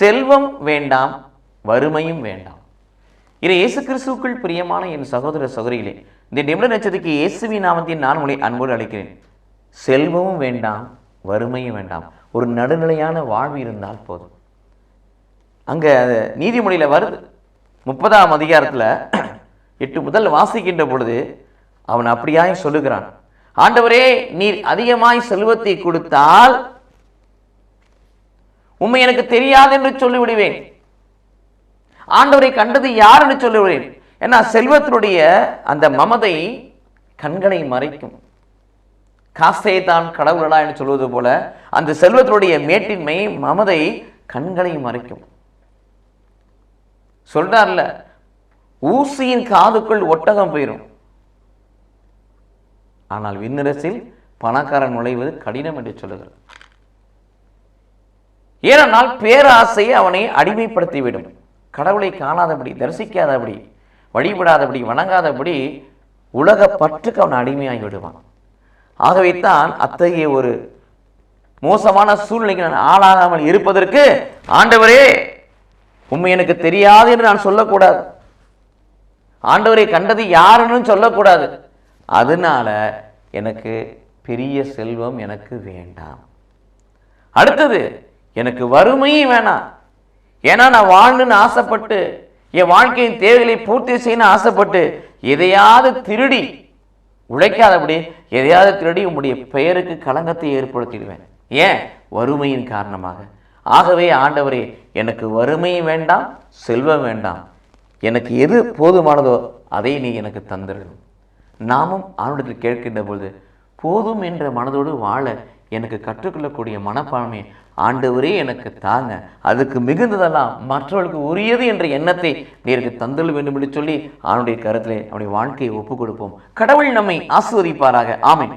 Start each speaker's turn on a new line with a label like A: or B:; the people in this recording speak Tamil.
A: செல்வம் வேண்டாம் வறுமையும் வேண்டாம். இது இயேசு கிறிஸ்துவுக்குள் பிரியமான என் சகோதர சகோதரிகளே இந்த நிமிட நட்சத்திரக்கு இயேசுவி நாமத்தின் நான் உங்களை அன்போடு அழைக்கிறேன். செல்வமும் வேண்டாம் வறுமையும் வேண்டாம். ஒரு நடுநிலையான வாழ்வு இருந்தால் போதும். அங்கே நீதிமொழியில் வருது. முப்பதாம் அதிகாரத்தில் எட்டு முதல் வாசிக்கின்ற பொழுது அவன் அப்படியாய் சொல்லுகிறான். ஆண்டவரே நீர் அதிகமாய் செல்வத்தை கொடுத்தால் உண்மை எனக்கு தெரியாது என்று சொல்லிவிடுவேன். ஆண்டவரை கண்டது யார் என்று சொல்லிவிடுவேன். ஏன்னா செல்வத்தினுடைய அந்த மமதை கண்களை மறைக்கும். காசே தான் கடவுளடா என்று சொல்வது போல அந்த செல்வத்தினுடைய மேட்டின்மை மமதை கண்களை மறைக்கும். சொல்றார்ல ஊசியின் காதுக்குள் ஒட்டகம் போயிரும். ஆனால் விண்ணரசில் பணக்காரன் நுழைவது கடினம் என்று சொல்லுகிறார் ஏனென்றால் பேராசையை அவனை அடிமைப்படுத்திவிடும். கடவுளை காணாதபடி தரிசிக்காதபடி வழிபடாதபடி வணங்காதபடி உலக பற்றுக்கு அவன் அடிமையாகி விடுவான். ஆகவே தான் அத்தகைய ஒரு மோசமான சூழ்நிலைக்கு நான் ஆளாகாமல் இருப்பதற்கு ஆண்டவரே உண்மை எனக்கு தெரியாது என்று நான் சொல்லக்கூடாது. ஆண்டவரை கண்டது யாருன்னு சொல்லக்கூடாது. அதனால எனக்கு பெரிய செல்வம் எனக்கு வேண்டாம். அடுத்தது எனக்கு வறுமையும் வேணாம். ஏன்னா நான் வாழணும்னு ஆசைப்பட்டு என் வாழ்க்கையின் தேவைகளை பூர்த்தி செய்யணும்னு ஆசைப்பட்டு எதையாவது திருடி உழைக்காதபடி எதையாவது திருடி உங்களுடைய பெயருக்கு களங்கத்தை ஏற்படுத்திடுவேன். ஏன்? வறுமையின் காரணமாக. ஆகவே ஆண்டவரே எனக்கு வறுமையும் வேண்டாம் செல்வம் வேண்டாம். எனக்கு எது போதுமானதோ அதை நீ எனக்கு தந்திரணும் நாமும் ஆண்டத்தில் கேட்கின்ற பொழுது போதும் என்ற மனதோடு வாழ எனக்கு கற்றுக்கொள்ளக்கூடிய மனப்பான்மை ஆண்டவரே எனக்கு தாங்க. அதுக்கு மிகுந்ததெல்லாம் மற்றவர்களுக்கு உரியது என்ற எண்ணத்தை நேருக்கு தந்தல் வேண்டும் என்று சொல்லி அவனுடைய கருத்திலே அவனுடைய வாழ்க்கையை ஒப்புக் கொடுப்போம் கடவுள் நம்மை ஆஸ்வதிப்பாராக ஆமை